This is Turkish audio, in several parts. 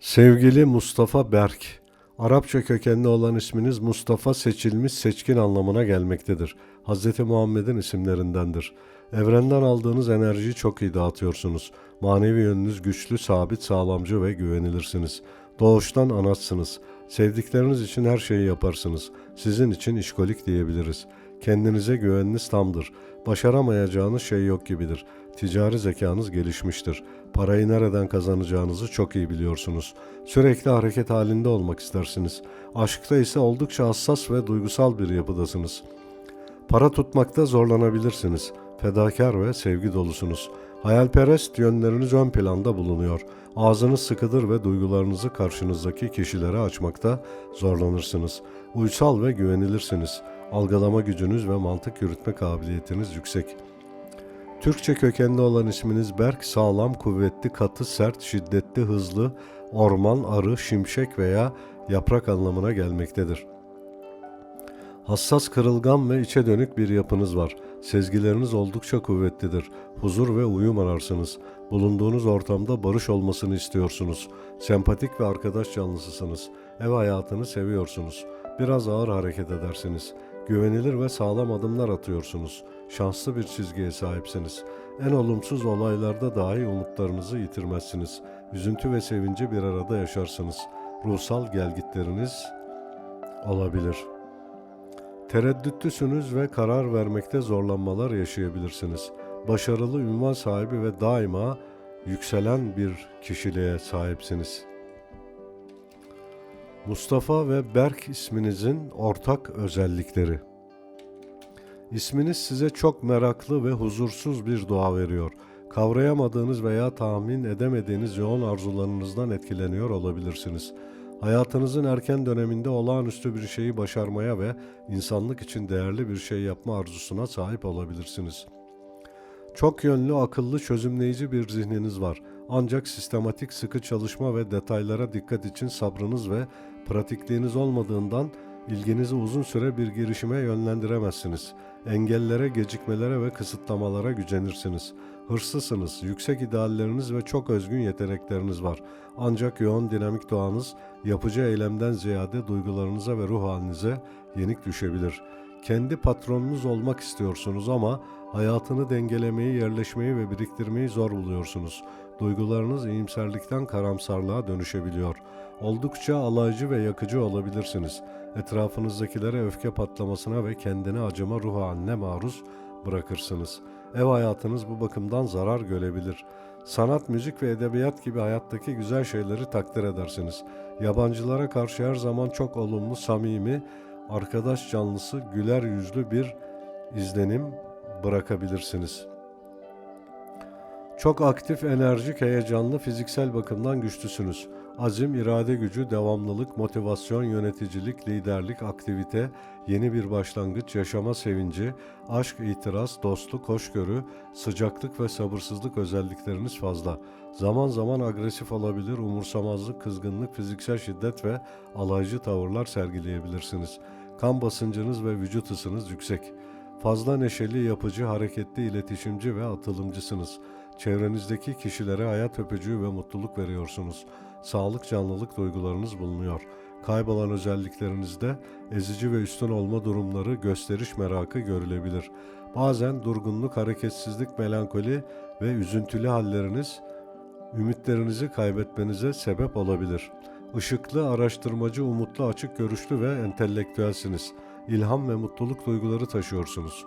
Sevgili Mustafa Berk, Arapça kökenli olan isminiz Mustafa seçilmiş seçkin anlamına gelmektedir. Hz. Muhammed'in isimlerindendir. Evrenden aldığınız enerjiyi çok iyi dağıtıyorsunuz. Manevi yönünüz güçlü, sabit, sağlamcı ve güvenilirsiniz. Doğuştan anaçsınız. Sevdikleriniz için her şeyi yaparsınız. Sizin için işkolik diyebiliriz. Kendinize güveniniz tamdır. Başaramayacağınız şey yok gibidir. Ticari zekanız gelişmiştir. Parayı nereden kazanacağınızı çok iyi biliyorsunuz. Sürekli hareket halinde olmak istersiniz. Aşkta ise oldukça hassas ve duygusal bir yapıdasınız. Para tutmakta zorlanabilirsiniz. Fedakar ve sevgi dolusunuz. Hayalperest yönleriniz ön planda bulunuyor. Ağzınız sıkıdır ve duygularınızı karşınızdaki kişilere açmakta zorlanırsınız. Uysal ve güvenilirsiniz. Algılama gücünüz ve mantık yürütme kabiliyetiniz yüksek. Türkçe kökenli olan isminiz Berk, sağlam, kuvvetli, katı, sert, şiddetli, hızlı, orman, arı, şimşek veya yaprak anlamına gelmektedir. Hassas, kırılgan ve içe dönük bir yapınız var. Sezgileriniz oldukça kuvvetlidir. Huzur ve uyum ararsınız. Bulunduğunuz ortamda barış olmasını istiyorsunuz. Sempatik ve arkadaş canlısısınız. Ev hayatını seviyorsunuz. Biraz ağır hareket edersiniz. Güvenilir ve sağlam adımlar atıyorsunuz. Şanslı bir çizgiye sahipsiniz. En olumsuz olaylarda dahi umutlarınızı yitirmezsiniz. Üzüntü ve sevinci bir arada yaşarsınız. Ruhsal gelgitleriniz olabilir. Tereddütlüsünüz ve karar vermekte zorlanmalar yaşayabilirsiniz. Başarılı ünvan sahibi ve daima yükselen bir kişiliğe sahipsiniz. Mustafa ve Berk isminizin ortak özellikleri. İsminiz size çok meraklı ve huzursuz bir doğa veriyor. Kavrayamadığınız veya tahmin edemediğiniz yoğun arzularınızdan etkileniyor olabilirsiniz. Hayatınızın erken döneminde olağanüstü bir şeyi başarmaya ve insanlık için değerli bir şey yapma arzusuna sahip olabilirsiniz. Çok yönlü, akıllı, çözümleyici bir zihniniz var. Ancak sistematik sıkı çalışma ve detaylara dikkat için sabrınız ve pratikliğiniz olmadığından ilginizi uzun süre bir girişime yönlendiremezsiniz. Engellere, gecikmelere ve kısıtlamalara gücenirsiniz. Hırslısınız, yüksek idealleriniz ve çok özgün yetenekleriniz var. Ancak yoğun dinamik doğanız yapıcı eylemden ziyade duygularınıza ve ruh halinize yenik düşebilir. Kendi patronunuz olmak istiyorsunuz ama hayatını dengelemeyi, yerleşmeyi ve biriktirmeyi zor buluyorsunuz. Duygularınız iyimserlikten karamsarlığa dönüşebiliyor. Oldukça alaycı ve yakıcı olabilirsiniz. Etrafınızdakilere öfke patlamasına ve kendine acıma ruh haline maruz bırakırsınız. Ev hayatınız bu bakımdan zarar görebilir. Sanat, müzik ve edebiyat gibi hayattaki güzel şeyleri takdir edersiniz. Yabancılara karşı her zaman çok olumlu, samimi, arkadaş canlısı, güler yüzlü bir izlenim bırakabilirsiniz. Çok aktif, enerjik, heyecanlı, fiziksel bakımdan güçlüsünüz. Azim, irade gücü, devamlılık, motivasyon, yöneticilik, liderlik, aktivite, yeni bir başlangıç, yaşama sevinci, aşk, itiraz, dostluk, hoşgörü, sıcaklık ve sabırsızlık özellikleriniz fazla. Zaman zaman agresif olabilir, umursamazlık, kızgınlık, fiziksel şiddet ve alaycı tavırlar sergileyebilirsiniz. Kan basıncınız ve vücut ısınız yüksek. Fazla neşeli, yapıcı, hareketli, iletişimci ve atılımcısınız. Çevrenizdeki kişilere hayat öpücüğü ve mutluluk veriyorsunuz. Sağlık, canlılık duygularınız bulunuyor. Kaybolan özelliklerinizde ezici ve üstün olma durumları, gösteriş merakı görülebilir. Bazen durgunluk, hareketsizlik, melankoli ve üzüntülü halleriniz ümitlerinizi kaybetmenize sebep olabilir. Işıklı, araştırmacı, umutlu, açık görüşlü ve entelektüelsiniz. İlham ve mutluluk duyguları taşıyorsunuz.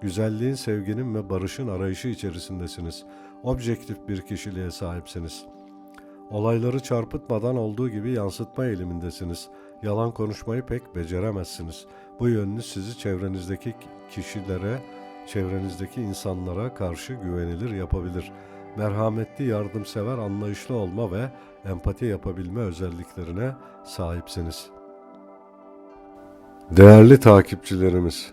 Güzelliğin, sevginin ve barışın arayışı içerisindesiniz. Objektif bir kişiliğe sahipsiniz. Olayları çarpıtmadan olduğu gibi yansıtma eğilimindesiniz. Yalan konuşmayı pek beceremezsiniz. Bu yönünüz sizi çevrenizdeki kişilere, çevrenizdeki insanlara karşı güvenilir yapabilir. Merhametli, yardımsever, anlayışlı olma ve empati yapabilme özelliklerine sahipsiniz. Değerli takipçilerimiz,